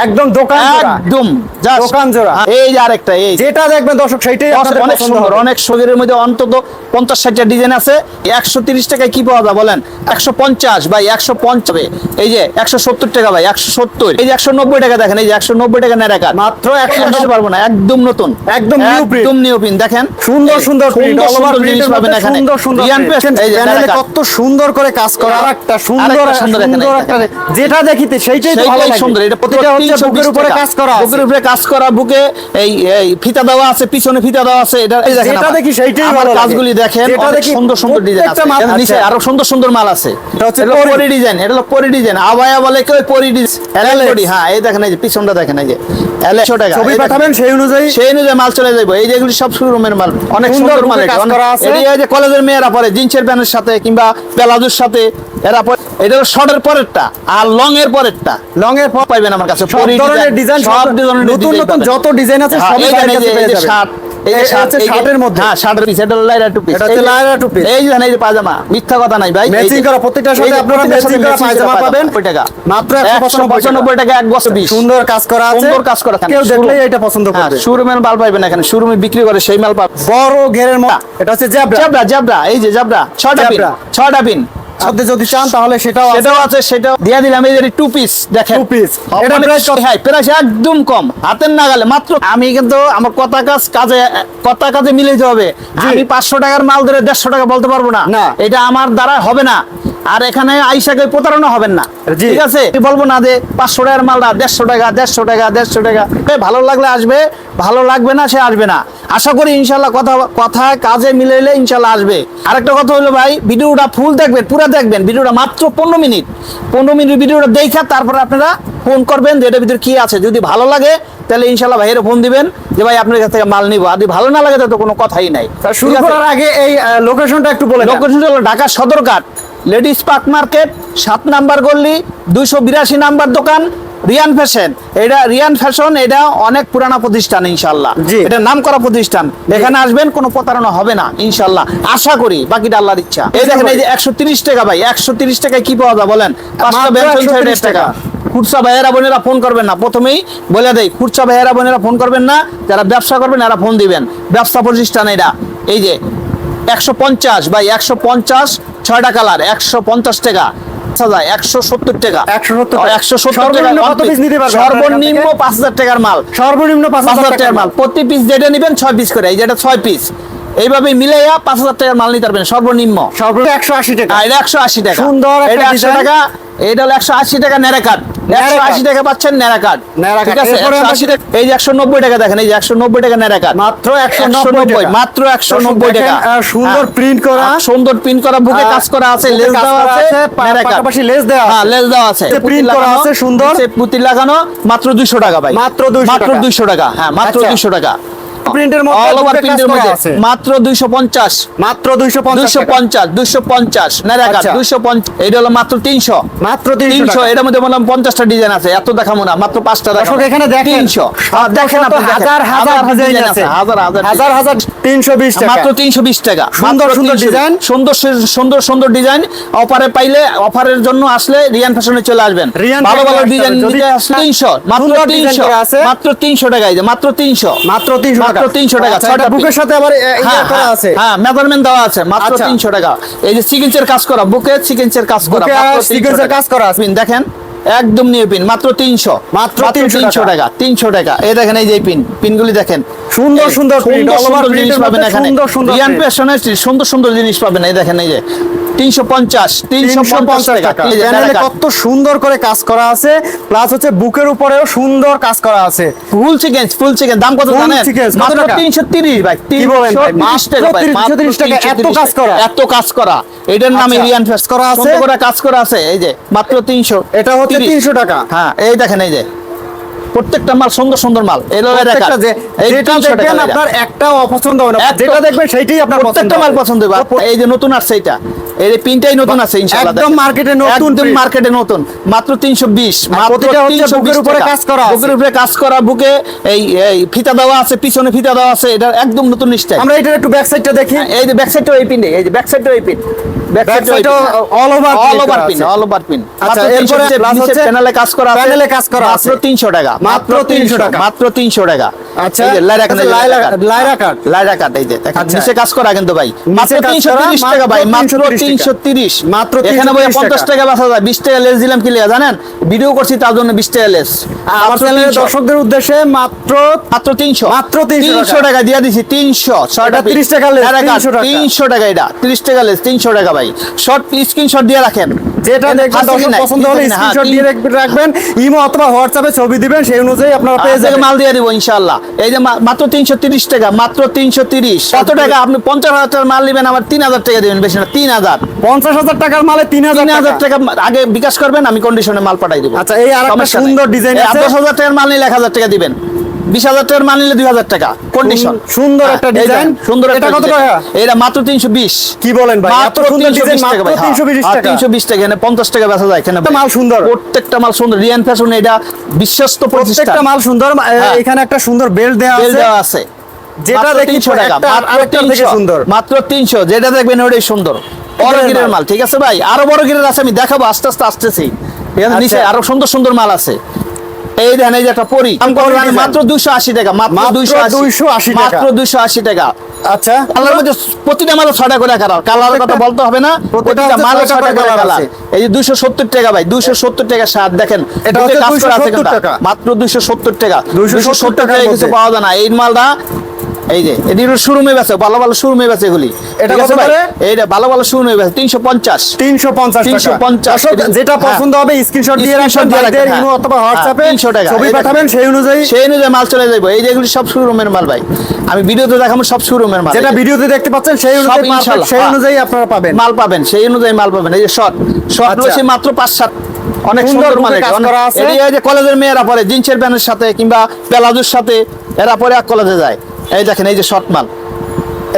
একদম দোকান একদম দোকান জোড়া। এই যে আরেকটা এই যেটা দেখবেন দর্শক সেইটাই অনেক সুন্দর অনেক শরীরের মধ্যে অন্তত পঞ্চাশ ষাটটা ডিজাইন আছে। একশো তিরিশ টাকায় কি পাওয়া যায় বলেন? একশো পঞ্চাশ একশো পঞ্চাশ এই যে একশো সত্তর টাকা ভাই একশো সত্তর। এই যে একশো নব্বই টাকা দেখেন এই যে একশো নব্বই টাকা নেড়া কাঠ। মাত্র একশো একশো পারব না একদম নতুন। একদম। একদম নিউ পিন দেখেন। সুন্দর সুন্দর সুন্দর জিনিস পাবেন এখানে। সুন্দর সুন্দর রিয়ান। পেস্ট, এই যে। কত সুন্দর করে কাজ করা। আর- আরেকটা সুন্দর সুন্দর একটা যেটা দেখিতে সেইটাই ভালো লাগে। সুন্দর এটা প্রতিটা হচ্ছে বুকের উপরে কাজ করা বুকের উপরে কাজ করা বুকে এই এই ফিতা দেওয়া আছে পিছনে ফিতা দেওয়া আছে এটা এই দেখেন যেটা আমার- দেখি সেইটাই ভালো কাজগুলি দেখেন যেটা দেখি সুন্দর সুন্দর ডিজাইন আছে। নিচে আচ্ছা। আরও সুন্দর সুন্দর মাল আছে। এটা হচ্ছে এটা হলো পরি। পরি ডিজাইন এটা হলো পরি ডিজাইন আবায়া বলে কেউ পরি ডিজাইন পরি হ্যাঁ এই দেখেন এই যে পিছনটা দেখেন এই যে। এলেশো টাকা। ছবি। পাঠাবেন সেই অনুযায়ী। সেই অনুযায়ী মাল চলে যাবে এই যেগুলি সব শোরুমের মাল। অনেক সুন্দর সুন্দর মাল এটা কাজ অনেক- করা আছে। এটি এই যে কলেজের মেয়েরা পরে জিন্সের প্যান্টের সাথে কিংবা প্লাজোর সাথে এরা পরে এটা হলো শর্টের পরেরটা আর লং এর পরেরটা। লং এর পর পাইবেন আমার কাছে। সব ধরনের ডিজাইন সব ধরনের নতুন নতুন যত ডিজাইন আছে হ্যাঁ, সবই। শার্ট, এই যে এটা শার্ট, হচ্ছে এই যে- শার্টের মধ্যে। হ্যাঁ, শার্টের piece, এটা হলো লাইরা টু piece। এটা হচ্ছে এই যে- লাইরা টু piece। এই যে দেখেন, এই যে পায়জামা, মিথ্যা কথা নাই ভাই। এই Matching যে- করা, প্রত্যেকটার সাথে এই যে আপনারা প্রত্যেকটার matching সাথে করা matching পায়জামা পাবেন। নব্বই টাকা। মাত্র 195 টাকা, এক বছর সুন্দর কাজ করা আছে সুন্দর কাজ করা কেউ দেখলেই এটা পছন্দ হ্যাঁ, করবে শোরুমের মাল এখানে শোরুমে বিক্রি করে সেই মাল পাবেন বড় ঘেরের মধ্যে এটা হচ্ছে জাবরা জাবরা এই যে জাবরা ছয়টা পিন। ছয়টা পিন সাথে যদি চান তাহলে সেটাও সেটাও আছে সেটাও দিয়া দিলাম এই যে টু পিস দেখেন। টু পিস এটা কত? হ্যাঁ প্রাইস একদম কম হাতের নাগালে মাত্র আমি কিন্তু আমার কথা কাজ কাজে কথা কাজে মিলে হবে। আমি পাঁচশো টাকার মাল ধরে দেড়শো টাকা বলতে পারব না। না। এটা আমার দ্বারা হবে না। আর এখানে আইসাকে প্রতারণা হবেন না। ঠিক আছে? বলব না যে পাঁচশো টাকার মালটা দেড়শো টাকা দেড়শো টাকা দেড়শো টাকা। ভালো লাগলে আসবে ভালো লাগবে না সে আসবে না। আশা করি ইনশাল্লাহ কথা কথা কাজে মিলাইলে ইনশাল্লাহ আসবে। আরেকটা কথা হলো ভাই ভিডিওটা ফুল দেখবেন পুরো দেখবেন। ভিডিওটা মাত্র পনেরো মিনিট। পনেরো মিনিট ভিডিওটা দেখা তারপরে আপনারা ফোন করবেন যে এটার ভিতরে কি আছে। যদি ভালো লাগে তাহলে ইনশাল্লাহ ভাইয়ের ফোন দিবেন যে ভাই আপনার কাছ থেকে মাল নিবো। আর যদি ভালো না লাগে তো কোনো কথাই নাই। শুরু করার আগে এই লোকেশনটা একটু বলে লোকেশনটা হলো Dhaka Sadarghat. Ladies park market সাত নাম্বার গল্লি দুইশো বিরাশি নাম্বার দোকান রিয়ান ফ্যাশন। এটা রিয়ান ফ্যাশন এটা অনেক পুরানা প্রতিষ্ঠান ইনশাল্লাহ। এটা নাম করা প্রতিষ্ঠান এখানে আসবেন কোনো প্রতারণা হবে না ইনশাল্লাহ। আশা করি বাকিটা আল্লাহর ইচ্ছা। এই দেখেন এই যে একশো তিরিশ টাকা ভাই একশো তিরিশ টাকায় কি পাওয়া যায় বলেন? পাঁচটা মাত্র বেঞ্চন 130 সাইডের টাকা। টাকা। খুচরা ভাইয়েরা বোনেরা ফোন করবেন না। প্রথমেই বলে দেয় খুচরা ভাইয়েরা বোনেরা ফোন করবেন না। যারা ব্যবসা করবেন এরা ফোন দিবেন। ব্যবসা প্রতিষ্ঠান এটা। এই যে একশো পঞ্চাশ বা একশো পঞ্চাশ ছয়টা কালার একশো পঞ্চাশ টাকা। একশো সত্তর টাকা। 170 টাকা। একশো সত্তর টাকা সর্বনিম্ন পাঁচ হাজার টাকার মাল। সর্বনিম্ন পাঁচ হাজার টাকার মাল। প্রতি পিস যেটা নিবেন ছয় পিস করে এই যেটা ছয় পিস এইভাবে মিলাইয়া পাঁচ হাজার টাকার মাল নিতে পারবেন সর্বনিম্ন। সর্বনিম্ন একশো আশি টাকা। এটা একশো আশি টাকা। সুন্দর এটা একশো টাকা এটা হলো একশো আশি টাকা কাঠ। ন্যাড়া একশো আশি টাকা পাচ্ছেন নেড়া কাঠ। ঠিক আছে? এরপরে একশো আমরা আশি টাকা এই যে একশো নব্বই টাকা দেখেন এই যে একশো নব্বই টাকা নেড়া কাঠ। মাত্র একশো একশো নব্বই নব্বই মাত্র একশো নব্বই টাকা। সুন্দর হ্যাঁ। প্রিন্ট করা। সুন্দর প্রিন্ট করা বুকে কাজ করা আছে লেস দেওয়া আছে আছে, পা- নেড়া কাঠ। পাশাপাশি লেস দেওয়া হ্যাঁ লেস দেওয়া আছে। এতে করা লাগানো, আছে, সুন্দর। নিচে পুঁতি লাগানো মাত্র দুইশো টাকা ভাই। মাত্র 200 মাত্র দুইশো টাকা। হ্যাঁ মাত্র আচ্ছা। দুইশো টাকা। প্রিন্টের মধ্যে অল ওভার প্রিন্টের মধ্যে। মাত্র দুইশো পঞ্চাশ। মাত্র দুইশো পঞ্চাশ দুইশো পঞ্চাশ দুইশো পঞ্চাশ। নারাকার আচ্ছা। দুইশো পঞ্চাশ। এটা হলো মাত্র তিনশো। মাত্র তিনশো তিনশো টাকা। এটার মধ্যে বললাম পঞ্চাশটা ডিজাইন আছে এত দেখাবো না মাত্র পাঁচটা দর্শক দেখাবো এখানে দেখেন তিনশো। শত দেখেন আপনি হাজার হাজার ডিজাইন আছে। হাজার হাজার। হাজার হাজার তিনশো বিশ টাকা মাত্র তিনশো বিশ টাকা সুন্দর সুন্দর ডিজাইন। সুন্দর সুন্দর সুন্দর ডিজাইন অফারে পাইলে অফারের জন্য আসলে রিয়ান ফ্যাশনে চলে আসবেন। রিয়ান ভালো ভালো ডিজাইন নিতে আসলে তিনশো মাত্র সুন্দর ডিজাইন তিনশো করা আছে। মাত্র তিনশো টাকা মাত্র তিনশো। মাত্র তিনশো টাকা। 300 টাকা, আচ্ছা, ছয়টা বুকের সাথে আবার হ্যাঁ, করা হ্যাঁ, আছে। হ্যাঁ মেজারমেন্ট দেওয়া আছে মাত্র আচ্ছা। তিনশো টাকা। এই যে সিকেন্সের কাজ করা বুকে সিকেন্সের কাজ করা বুকে মাত্র আর 300 সিকোয়েন্সের টাকা। কাজ করা। দেখেন একদম নিয়ে পিন মাত্র তিনশো। মাত্র তিনশো টাকা। তিনশো টাকা। এই দেখেন এই যে পিন পিনগুলি দেখেন। সুন্দর সুন্দর সুন্দর সুন্দর জিনিস পাবেন এখানে। সুন্দর সুন্দর জিনিস পাবেন এই দেখেন এই যে। টাকা। প্যানেলে কত সুন্দর করে কাজ করা আছে প্লাস হচ্ছে বুকের উপরেও সুন্দর কাজ করা আছে। ফুল চিকেন ফুল চিকেন দাম কত জানেন? মাত্র টাকা? তিনশো তিরিশ ভাই কি বলেন ভাই? 330 ভাই, 330 টাকা, এত কাজ করা? এত কাজ করা। এটার নামে ফেস করা আছে? করে কাজ করা আছে? এই যে মাত্র তিনশো এটা হচ্ছে 300 টাকা। হ্যাঁ এই দেখেন এই যে। প্রত্যেকটা মাল সুন্দর সুন্দর মাল। এই হলো এরা প্রত্যেকটা কাজ। যে যেটা দেখবেন। আপনার একটাও অপছন্দ হবে না। একটা- যেটা দেখবেন সেইটাই আপনার পছন্দ প্রত্যেকটা মাল পছন্দ হবে। এই যে নতুন আসছে এটা এই যে প্রিন্টটাই নতুন আছে ইনশাআল্লাহ একদম মার্কেটে নতুন একদম মার্কেটে নতুন। মাত্র 320 মাত্র প্রতিটা হচ্ছে 320 বুকের উপরে কাজ করা বুকের উপরে কাজ করা বুকে এই এই ফিতা দেওয়া আছে পিছনে ফিতা দেওয়া আছে এটা একদম নতুন স্টাইল। আমরা এটার একটু ব্যাক সাইডটা দেখি এই যে ব্যাক সাইডটাও এই পিন এই যে ব্যাক সাইডটাও এই পিন। পিন আচ্ছা, এরপরে plus হচ্ছে প্যানেলে কাজ করা আছে। প্যানেলে কাজ করা মাত্র আছে। 300 টাকা মাত্র 300 টাকা। মাত্র 300 টাকা। আচ্ছা, এই লাইরা কাট আচ্ছা, লাইরা- লাইরা কাট। এই যে। নিচে কাজ করা কিন্তু ভাই। মাত্র 330 টাকা ভাই মাত্র 330 330 মাত্র এখানে ভাই 330 50 টাকা। বাঁচা যায়। 20 টাকা লেস দিলাম কি লিয়া জানেন? ভিডিও করছি তার জন্য 20 টাকা লেস। আমার চ্যানেলের দর্শকদের উদ্দেশ্যে মাত্র মাত্র 300 মাত্র 300 300 টাকা দিয়ে দিছি 300 ছয়টা 30 টাকা less, 300 টাকা। 300 টাকা এটা 30 টাকা লেস 300 টাকা ভাই। শর্ট স্ক্রিনশট দিয়ে রাখেন। যেটা দেখবেন দর্শক পছন্দ হলে আছে, হ্যাঁ, স্ক্রিনশট দিয়ে রাখবেন। ইমো অথবা হোয়াটসঅ্যাপে ছবি দিবেন সেই অনুযায়ী আপনারা পেয়ে আপনাকে যাবেন। মাল দিয়ে দিব ইনশাআল্লাহ। এই যে মাত্র 330 টাকা মাত্র 330 কত টাকা? আপনি 50 হাজার টাকার মাল নেবেন আমার 3000 টাকা দিবেন বেশি না 3000 পঞ্চাশ হাজার টাকার মালে তিন হাজার 3000 টাকা। আগে বিকাশ করবেন আমি কন্ডিশনে মাল পাঠাই দেব। আচ্ছা, এই আরেকটা সুন্দর design আছে। 10000 টাকার মাল নিলে 1000 টাকা দিবেন। 20000 টাকার মাল নিলে 2000 টাকা। কন্ডিশন সুন্দর একটা design। সুন্দর এটা কত টাকা? এটা মাত্র 320 কি বলেন ভাই? মাত্র সুন্দর 320 ডিজাইন টাকা ভাই, হ্যাঁ। 320 টাকা। এখানে 50 টাকা বেচা যায় এখানে মাল সুন্দর। প্রত্যেকটা মাল সুন্দর। রিয়ান ফ্যাশন এটা বিশ্বস্ত প্রত্যেকটা মাল সুন্দর। হ্যাঁ। এখানে একটা সুন্দর বেল্ট দেওয়া আছে। যেটা দেখি 300 টাকা। মাত্র আরেকটার থেকে 300 সুন্দর। মাত্র 300 যেটা দেখবেন ওটাই সুন্দর। বড় গিরের মাল। ঠিক আছে ভাই আরও বড় গিরের আছে আমি দেখাবো আস্তে আস্তে আসতেছি ঠিক আছে আচ্ছা। নিচে আরও সুন্দর সুন্দর মাল আছে এই দেখেন এই যে একটা পরি? মাত্র 280 টাকা মাত্র মাত্র 280 280 টাকা। মাত্র 280 টাকা আচ্ছা কালার মধ্যে প্রতিটা মালে ছটা করে কালার কালারের কথা বলতে হবে না প্রতিটা প্রতিটা মালে ছটা করে করে কালার এই যে 270 টাকা ভাই 270 টাকা সাত দেখেন এটা হচ্ছে কাজ করা আছে 270 কিন্তু। টাকা। মাত্র 270 টাকা 270 টাকার টাকায় কিছু পাওয়া যায় না এই মালটা এই যে এটি শোরুমে বেচে ভালো ভালো শোরুমে বেচে এগুলি এটা কত? করে? এইটা ভালো ভালো শোরুমে বেচে 350 তিনশো পঞ্চাশ 350 যেটা হ্যাঁ। পছন্দ হবে স্ক্রিনশট দিয়ে রাখবেন ভাইদের ইমো হ্যাঁ। অথবা হোয়াটসঅ্যাপে হ্যাঁ, 300 টাকা। ছবি পাঠাবেন সেই অনুযায়ী সেই অনুযায়ী মাল চলে যাব এই যেগুলি সব শোরুমের মাল ভাই আমি ভিডিওতে দেখাবো সব শোরুমের মাল যেটা ভিডিওতে দেখতে পাচ্ছেন সেই অনুযায়ী মাল সেই হ্যাঁ। অনুযায়ী আপনারা পাবেন মাল পাবেন সেই অনুযায়ী মাল পাবেন এই যে শর্ট শর্ট আচ্ছা। রয়েছে মাত্র পাঁচ সাত অনেক সুন্দর। এটি এই যে কলেজের মেয়েরা পরে জিন্সের প্যান্টের সাথে কিংবা প্লাজোর সাথে এরা পরে এক কলেজে যায় এই দেখেন এই যে শর্ট মাল।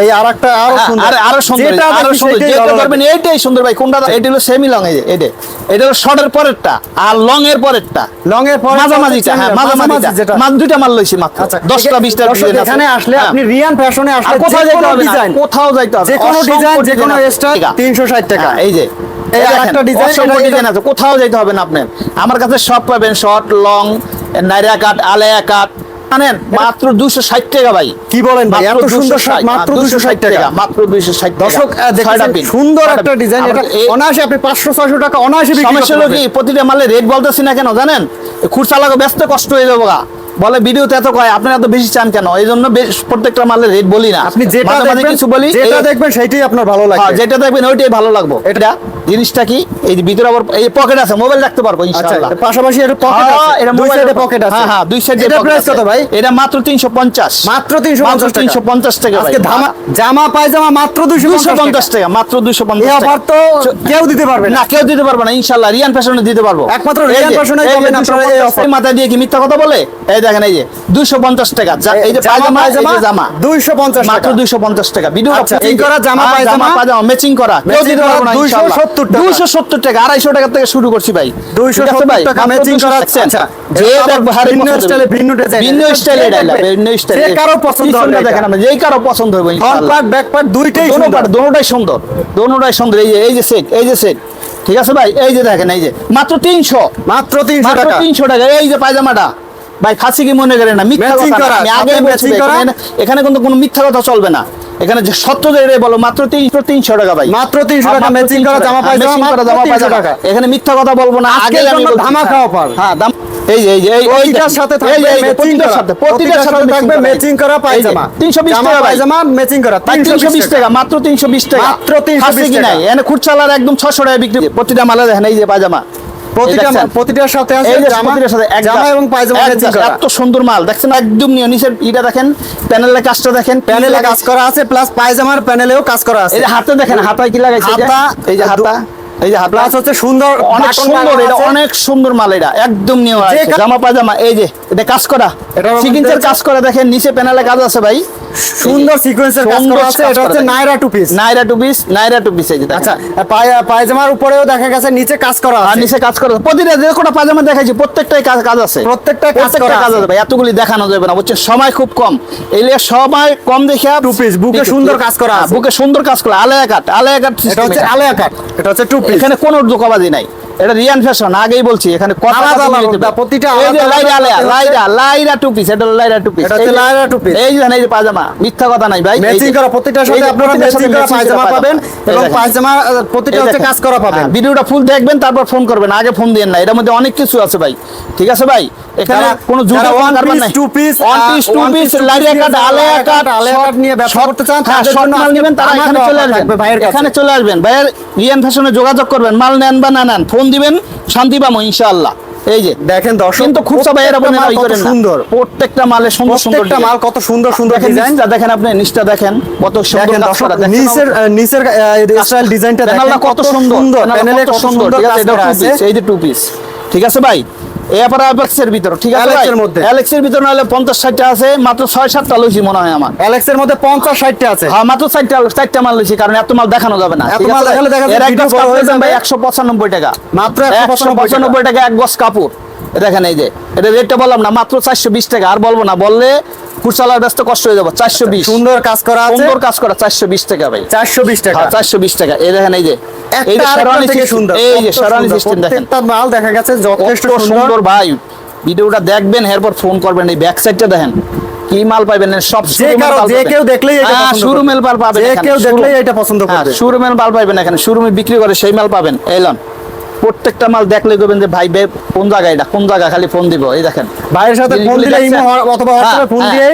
এই আরেকটা আরও হ্যাঁ, সুন্দর। আরও সুন্দর। আরও সুন্দর যেটা করবেন এইটাই সুন্দর ভাই কোনটা এটা হলো সেমি লং এই যে। এটা এটা হলো শর্টের পরেরটা আর লং এর পরেরটা। লং এর পরে মাঝামাঝিটা হ্যাঁ মাঝামাঝিটা। যেটা। মাঝ দুইটা মাল লইছি মাত্র। আচ্ছা 10টা 20টা দর্শক, এখানে আসলে আপনি রিয়ান ফ্যাশনে আসলে কোথাও যাইতে হবে না ডিজাইন কোথাও যাইতে হবে। যে কোনো ডিজাইন যে কোনো স্টাইল 360 টাকা হ্যাঁ, এই যে। এই আরেকটা দেখেন, এটা- ডিজাইন আছে কোথাও যাইতে হবে না আপনার। আমার কাছে সব পাবেন শর্ট লং নাইরা কাট আলেয়া কাট জানেন মাত্র 260 টাকা ভাই। কি বলেন ভাই? এত মাত্র সুন্দর 260, শার্ট মাত্র দুশো ষাট টাকা। মাত্র দুশো ষাট দর্শক। সুন্দর একটা ডিজাইন। এটা অনায়াসে আপনি পাঁচশো ছয়শো টাকা অনায়াসে সমস্যা হলো কি প্রতিটা মালে রেট বলতেছি না কেন জানেন? খুরসা লাগা ব্যস্ত কষ্ট হয়ে যাব গা। বলে ভিডিওতে এত কয় আপনারা এত বেশি চান কেন? এই জন্য প্রত্যেকটা মালে রেট বলি না। আপনি যেটা দেখবেন কিছু বলি যেটা দেখবেন সেটাই আপনার ভালো হ্যাঁ, লাগবে যেটা দেখবেন ওইটাই ভালো লাগবে। এটা জিনিসটা কি? এই ভিতরে আবার এই পকেট আছে মোবাইল রাখতে পারব আচ্ছা ইনশাআল্লাহ। পাশাপাশি একটা পকেট হ্যাঁ, আছে। এটা দুই সাইডে পকেট আছে। হ্যাঁ হ্যাঁ দুই সাইডে এটা প্রাইস কত ভাই? এটা মাত্র 350 মাত্র 350 টাকা। 350 টাকা আজকে ধামা জামা পায়জামা মাত্র 250 250 টাকা। মাত্র 250 টাকা। অফার তো কেউ দিতে পারবে না। কেউ দিতে পারবে না ইনশাআল্লাহ রিয়ান ফ্যাশনে দিতে পারব। একমাত্র রিয়ান পাবেন আপনারা এই 250 মাথা দিয়ে কি মিথ্যা কথা বলে? এই দেখেন এই যে 250 টাকা। এই যে পায়জামা এই জামা। 250 মাত্র টাকা। 250 টাকা। ভিডিও আচ্ছা, করা জামা পায়জামা? পায়জামা ম্যাচিং করা কেউ দিতে করা না 270 টাকা। 270 টাকা 250 টাকা থেকে শুরু করছি ভাই। 270 ঠিক আছে ভাই? টাকা মাত্র করা 270 আচ্ছা। যে এটা আবার দেখবে হারে ভিন্ন পছন্দ style ভিন্ন design ভিন্ন স্টাইলে এটা ভিন্ন স্টাইলে যে কারও পছন্দ হবে দেখেন আপনি যেই কারও পছন্দ হবে ইনশাআল্লাহ। পার্ট ব্যাক পার্ট দুইটাই সুন্দর। দোনোটাই সুন্দর। দোনোটাই সুন্দর। এই যে এই যে সেট এই যে সেট ঠিক আছে ভাই? এই যে দেখেন এই যে। মাত্র তিনশো। মাত্র 300 মাত্র টাকা। তিনশো টাকা। এই যে পায়জামাটা। ভাই ফাঁসি কি মনে করেন না? মিথ্যা কথা আমি বলছি করা। এখানে- কিন্তু কোনো মিথ্যা কথা চলবে না। এখানে যে সত্য যে রে বলো মাত্র তিনশো তিনশো টাকা ভাই। মাত্র 300 টাকা matching 300 করা জামা হ্যাঁ, পায়জামা করা মাত্র জামা 300 পায়জামা। টাকা। এখানে মিথ্যা কথা বলব না আগে আমি বলছি। ধামাকা offer। হ্যাঁ দাম এই এই এই সাথে থাকবে সাথে প্রতিটার সাথে থাকবে ম্যাচিং করা পায়জামা। তিনশো বিশ জামা টাকা ভাই। পায়জামা ম্যাচিং করা। 320 টাকা মাত্র 320 টাকা। মাত্র 320 খাসি কি টাকা। নাই? এখানে খুচরালার একদম 600 টাকা বিক্রি প্রতিটা মালে দেখেন এই যে পায়জামা। প্রতিটা প্রতিটার সাথে আছে জামা প্রতিটার সাথে জামা এবং পায়জামা এক ম্যাচিং গাছ, করা এত সুন্দর মাল। দেখছেন? একদম নিয়ে নিচের ইটা দেখেন প্যানেলের কাজটা দেখেন প্যানেলে কাজ করা আছে প্লাস পায়জামার প্যানেলেও কাজ করা আছে। এই যে হাতে দেখেন হাতায় কি লাগাইছে এই যে? হাতা, এই যে হাতা। এই যে প্লাস হচ্ছে সুন্দর অনেক সুন্দর এটা অনেক সুন্দর মাল এটা। একদম নিয়ে জামা পায়জামা এই যে এটা কাজ করা। কাজ করা দেখেন নিচে প্যানেলে কাজ আছে ভাই। সুন্দর সিকোয়েন্সের কাজ করা আছে এটা হচ্ছে Naira two piece Naira two piece Naira two piece এই যে আচ্ছা পায়- পায়জামার উপরেও দেখা গেছে নিচে কাজ করা আর নিচে কাজ করে প্রতিটা যে কোনো পাজামা দেখাইছি প্রত্যেকটাই কাজ কাজ আছে। প্রত্যেকটা কাজ করা কাজ আছে। ভাই এতগুলি দেখানো যাবে না। বুঝছেন? সময় খুব কম। এই লিগে সময় কম দেখে Two piece, বুকে সুন্দর কাজ করা বুকে সুন্দর কাজ করা। আলেয়া কাট আলেয়া কাট এটা হচ্ছে আলেয়া কাট। এটা হচ্ছে টু পিস এখানে কোনো ধোকাবাজি নাই। এটা রিয়ান ফ্যাশন আগেই বলছি এখানে আলাদা কথা আলাদা, মিলিয়ে দেবে। প্রতিটা এই যে আলাদা লাইরা আলাদা আলেয়া হচ্ছে- লাইরা লাইরা টু পিস এটা লাইরা টু পিস এটা হচ্ছে লাইরা two piece। এই যে এই যে পাজামা মিথ্যা কথা নাই ভাই। ম্যাচিং করা প্রত্যেকটার সাথে আপনারা ম্যাচিং করা পায়জামা পাবেন এবং পায়জামা প্রতিটা হচ্ছে কাজ করা পাবেন। ভিডিওটা ফুল দেখবেন তারপর ফোন করবেন। আগে ফোন দিয়েন না এটার মধ্যে অনেক কিছু আছে ভাই। ঠিক আছে ভাই? এখানে কোনো জুতা one কারবার নাই। two piece, one piece two piece piece, two লাইরিয়া piece cut Aliya Aliya cut cut, Aliya cut নিয়ে ব্যবসা করতে চান, হ্যাঁ তাদের জন্য মাল নেবেন তারা এখানে চলে offer আসবেন। ভাইয়ের এখানে চলে আসবেন। ভাইয়ের রিয়ান ফ্যাশনে যোগাযোগ করবেন। মাল নেন বা না নেন ফোন দিবেন শান্তি পাবো ইনশাআল্লাহ। এই যে দেখেন দর্শক কিন্তু খুব সবাই এরকম মাল করেন সুন্দর। প্রত্যেকটা মালে সুন্দর সুন্দর প্রত্যেকটা মাল কত সুন্দর সুন্দর ডিজাইন। যা দেখেন আপনি নিচটা দেখেন। কত সুন্দর দর্শক নিচের নিচের স্টাইল ডিজাইনটা দেখেন কত সুন্দর প্যানেলে কত সুন্দর। ঠিক আছে এটা টু পিস এই যে টু পিস ঠিক আছে ভাই? এরপর অ্যালেক্সের ভিতর ঠিক আছে মধ্যে। অ্যালেক্সের ভিতর নাহলে পঞ্চাশ ষাটটা আছে মাত্র ছয় সাতটা লইছি মনে হয় আমার। অ্যালেক্সের মধ্যে 50 60টা আছে। হ্যাঁ মাত্র চারটা চারটা মাল লইছি কারণ এত মাল দেখানো যাবে না এত মাল দেখালে দেখা যাবে এর এক video গজ বড় কাপড় হয়ে ভাই যাবে। একশো পঁচানব্বই টাকা। মাত্র একশো 195 টাকা এক গজ কাপড়। দেখেন এই যে এটা রেটটা বললাম না মাত্র চারশো বিশ টাকা। আর বলব না বললে কুরসালার ব্যস্ত কষ্ট হয়ে যাব। চারশো বিশ। সুন্দর কাজ করা সুন্দর কাজ করা চারশো বিশ টাকা ভাই। 420 টাকা? হ্যাঁ চারশো বিশ টাকা। এই দেখেন এই যে এই যে আরেকটা শেরওয়ানি থেকে system, সুন্দর। এই যে কত সিস্টেম দেখেন। মাল দেখা গেছে যথেষ্ট সুন্দর। সুন্দর ভাই। ভিডিওটা দেখবেন এরপর ফোন করবেন। এই ব্যাক সাইডটা দেখেন কি মাল পাইবেন এর সব যে কেউ দেখলেই এটা পছন্দ। মাল পাবেন যে কেউ দেখলেই এটা পছন্দ হ্যাঁ, করবে শোরুমের মাল এখানে। শোরুমে বিক্রি করে সেই মাল পাবেন। এলন প্রত্যেকটা মাল দেখলে করবেন যে ভাই বে কোন জায়গা এটা? কোন জায়গা খালি ফোন দিব? এই দেখেন। ভাইয়ের সাথে ফোন দিলে ইমো অথবা হোয়াটসঅ্যাপে ফোন দিয়ে।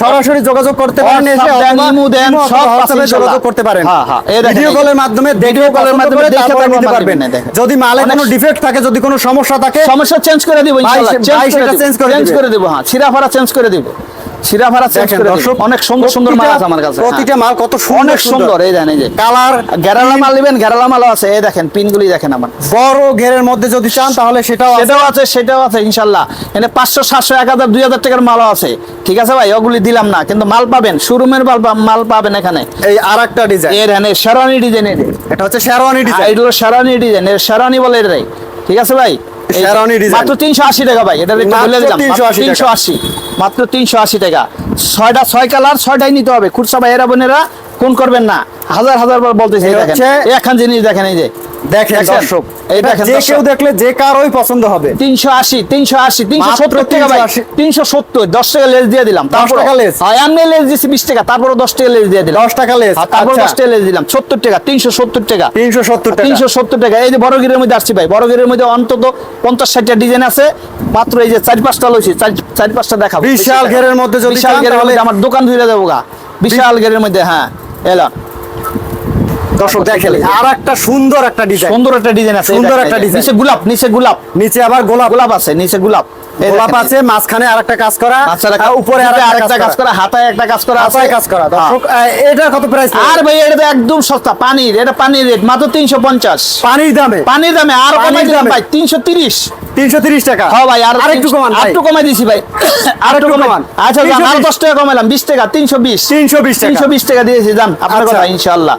সরাসরি যোগাযোগ করতে পারেন এসে ইমো দেন, সব হোয়াটসঅ্যাপে যোগাযোগ করতে পারেন। হ্যাঁ, হ্যাঁ, ভিডিও কলের মাধ্যমে ভিডিও কলের মাধ্যমে করে দেখে তারপরে তারপর পারবেন দেখেন। যদি মালে কোনো ডিফেক্ট থাকে যদি কোনো সমস্যা থাকে সমস্যা চেঞ্জ করে দিব ইনশাআল্লাহ। চেঞ্জ ভাই করে দিব। চেঞ্জ করে দিব। হ্যাঁ। ছিড়াফাড়া চেঞ্জ করে দিব। করে দর্শক অনেক সুন্দর সুন্দর মাল আছে আমার কাছে হ্যাঁ। প্রতিটা মাল কত সুন্দর অনেক সুন্দর। এই যে। কালার গেরালা মাল নেবেন গেরালা মালও আছে এই দেখেন পিনগুলি দেখেন আমার। বড় ঘেরের মধ্যে যদি চান তাহলে সেটাও আছে। সেটাও আছে সেটাও এখানে টাকার মালও আছে। ঠিক আছে ভাই ওগুলি দিলাম না কিন্তু মাল পাবেন শোরুমের মাল মাল পাবেন এখানে। এই আরেকটা ডিজাইন এর হ্যাঁ শেরানি ডিজাইনের এটা হচ্ছে শেরওয়ানি ডিজাইন এটা হলো শেরানি ডিজাইন এর শেরানি বলে এটাই। ঠিক আছে ভাই? শেরওয়ানি ডিজাইন মাত্র তিনশো আশি টাকা ভাই এটা একটু বলে দিলাম। 380 তিনশো আশি মাত্র তিনশো আশি টাকা। ছয়টা ছয় কালার ছয়টাই নিতে হবে। খুরসা ভাইয়েরা বোনেরা কোন করবেন না। হাজার হাজার বার বলতেছি দেখেন। হচ্ছে- জিনিস দেখেন এই যে। দেখেন দর্শক যে কেউ দেখলে যে কারোই পছন্দ হবে। টাকা ভাই। 380 তিনশো দশ টাকা লেস দিয়ে দিলাম। তারপর টাকা লেস। টাকা তারপরে দশ টাকা লেস দিয়ে দিলাম। 10 টাকা তারপর আচ্ছা। টাকা লেস দিলাম। সত্তর টাকা তিনশো সত্তর টাকা। 370 টাকা। তিনশো সত্তর টাকা। এই যে বড় গিরের মধ্যে আসছি ভাই বড় গিরের মধ্যে অন্তত পঞ্চাশ ষাটটা ডিজাইন আছে। মাত্র এই যে চার পাঁচটা লইছি চার পাঁচটা দেখাবো। বিশাল ঘেরের মধ্যে যদি বিশাল ঘেরের মধ্যে আমার দোকান ধরে দেবো গা। বিশাল ঘেরের মধ্যে হ্যাঁ। Ela দর্শক দেখেন আর একটা সুন্দর একটা ডিজাইন সুন্দর একটা ডিজাইন আছে সুন্দর একটা design। নিচে গোলাপ নিচে গোলাপ। নিচে আবার গোলাপ। গোলাপ আছে নিচে গোলাপ। গোলাপ আছে মাঝখানে আরেকটা কাজ করা আর উপরে আরেকটা আরেকটা কাজ করা। হাতায় একটা কাজ করা হাতায় কাজ করা হ্যাঁ। দর্শক এটার কত প্রাইস আর ভাই এটা তো একদম সস্তা পানির এটা পানির রেট মাত্র তিনশো পঞ্চাশ। পানির দামে? পানির দামে আর কমাই দিলাম দামে। ভাই তিনশো তিরিশ। 330 টাকা? হ্যাঁ ভাই আর আরেকটু কমান ভাই। একটু কমাই দিছি ভাই। আর একটু কমান। আচ্ছা যান, আর 320 দশ টাকা কমাইলাম বিশ টাকা তিনশো বিশ। 320 টাকা। তিনশো বিশ টাকা দিয়েছি যান আপনার আচ্ছা। কথা ইনশাল্লাহ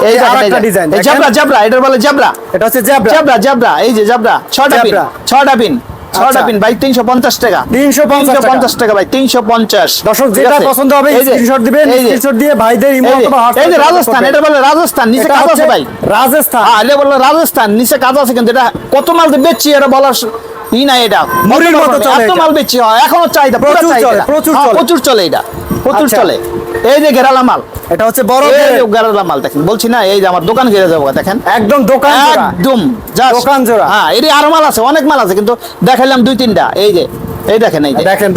এই এই এই আরেকটা দেখেন। design, এই দেখেন। জাবরা জাবরা এটার বলে জাবরা। এটা হচ্ছে জ্যাবরা জাবরা জাবরা এই যে জাবরা ছটা পিন ছটা পিন ছটা। পিন ভাই তিনশো পঞ্চাশ টাকা। 350 পঞ্চাশ টাকা। ভাই তিনশো পঞ্চাশ। দর্শক যেটা পছন্দ হবে স্ক্রিনশট দিবেন স্ক্রিনশট দিয়ে ভাইদের এই যে- অথবা এই যে হোয়াটসঅ্যাপে রাজস্থান এটা বলে রাজস্থান নিচে কাজ আছে ভাই। রাজস্থান। হ্যাঁ এটা বলে রাজস্থান নিচে কাজ আছে কিন্তু এটা কত মাল যে বেচছি এটা বলার ই নাই এটা। মুড়ির মতো চলে এত মাল বেচছি হয় এখনও চাহিদা প্রচুর হ্যাঁ, চলে। প্রচুর চলে এটা। প্রচুর আচ্ছা। চলে এই যে গেরালা মাল এটা হচ্ছে বড় গেরালা মাল দেখেন বলছি না এই যে আমার দোকান ঘিরে যাব দেখেন একদম দোকান একদম দোকান জোড়া। হ্যাঁ এটি আরও মাল আছে অনেক মাল আছে কিন্তু দেখাইলাম দুই তিনটা এই যে এই দেখেন এই যে। দেখেন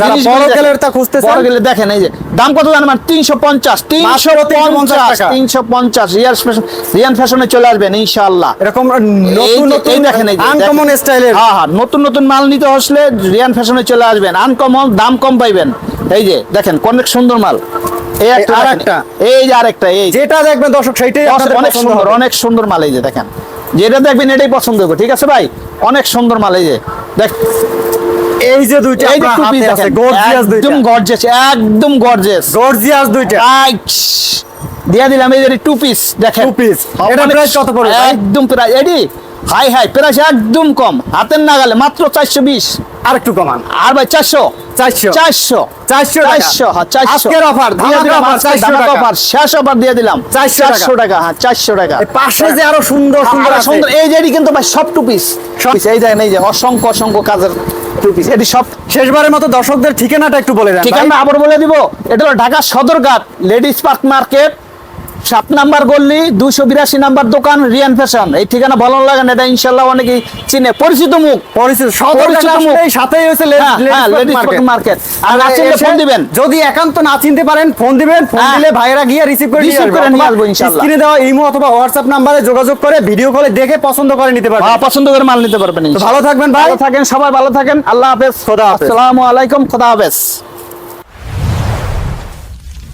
যারা বড় দেখেন। খুঁজতেছেন। বড় গেলে দেখেন এই যে। দাম কত জানেন মানে তিনশো পঞ্চাশ তিনশো মাত্র 350 পঞ্চাশ তিনশো পঞ্চাশ। রিয়ান ফ্যাশন চলে আসবেন ইনশাআল্লাহ। এরকম নতুন নতুন এই দেখেন এই আনকমন স্টাইলের হ্যাঁ হ্যাঁ নতুন নতুন মাল নিতে আসলে রিয়ান ফ্যাশনে চলে আসবেন। আনকমন দাম কম পাইবেন। এই যে দেখেন অনেক সুন্দর মাল। এই একটা এই যে আরেকটা এই। যেটা দেখবেন দর্শক সেইটাই অনেক সুন্দর অনেক সুন্দর মাল এই যে দেখেন। যেটা দেখবেন এটাই পছন্দ করব ঠিক আছে ভাই? অনেক সুন্দর মাল এই যে। দেখ এই যে দুইটা আপনার পিস হাতে আছে গর্জিয়াস দুইটা। একদম গর্জিয়াস একদম গর্জিয়াস গর্জিয়াস দুইটা। দিয়া দিলাম এই যে টু পিস দেখেন। Two piece। এটা অনেক- price কত পড়বে একদম প্রায় এডি হাই হাই প্রাইস একদম কম। হাতের নাগালে মাত্র চারশো বিশ। আরেকটু কমান। আর ভাই চারশো। চারশো। চারশো। চারশো টাকা। চারশো হ্যাঁ চারশো। আজকের offer, দিয়ে ধামাকা দিলাম 400 টাকা। offer, শেষ অফার দিয়ে দিলাম। 400 টাকা। চারশো টাকা হ্যাঁ চারশো টাকা। এই পাশে যে আরও সুন্দর সুন্দর সুন্দর এই যে কিন্তু ভাই সব টু পিস এই দেখেন এই যে অসংখ্য অসংখ্য কাজের টু পিস এটি সব শেষবারের মতো দর্শকদের ঠিকানাটা একটু বলে দেন। ঠিকানা আবার বলে দিব এটা হলো Dhaka Sadarghat ladies park market. সাত নাম্বার গল্লি দুশো বিরাশি নাম্বার দোকান রিয়ান ফ্যাশন। এই ঠিকানা ভালো লাগে না এটা ইনশাল্লাহ অনেকেই চিনে। পরিচিত মুখ। পরিচিত সাথেই হচ্ছে লে- হ্যাঁ, হ্যাঁ। আর না চিনলে ফোন দিবেন। যদি একান্ত না চিনতে পারেন ফোন দিবেন ফোন হ্যাঁ। দিলে ভাইরা গিয়ে রিসিভ করে আসবে। করে নিয়ে আসব ইনশাআল্লাহ। স্ক্রিনে দেওয়া ইমো অথবা হোয়াটসঅ্যাপ নাম্বারে যোগাযোগ করে ভিডিও কলে দেখে পছন্দ করে নিতে পারবেন। হ্যাঁ, পছন্দ করে মাল নিতে পারবেন ভালো থাকবেন ভাই। ভালো থাকেন সবাই ভালো থাকেন। আল্লাহ হাফেজ। খোদা হাফেজ। আসসালামু আলাইকুম খোদা হাফেজ।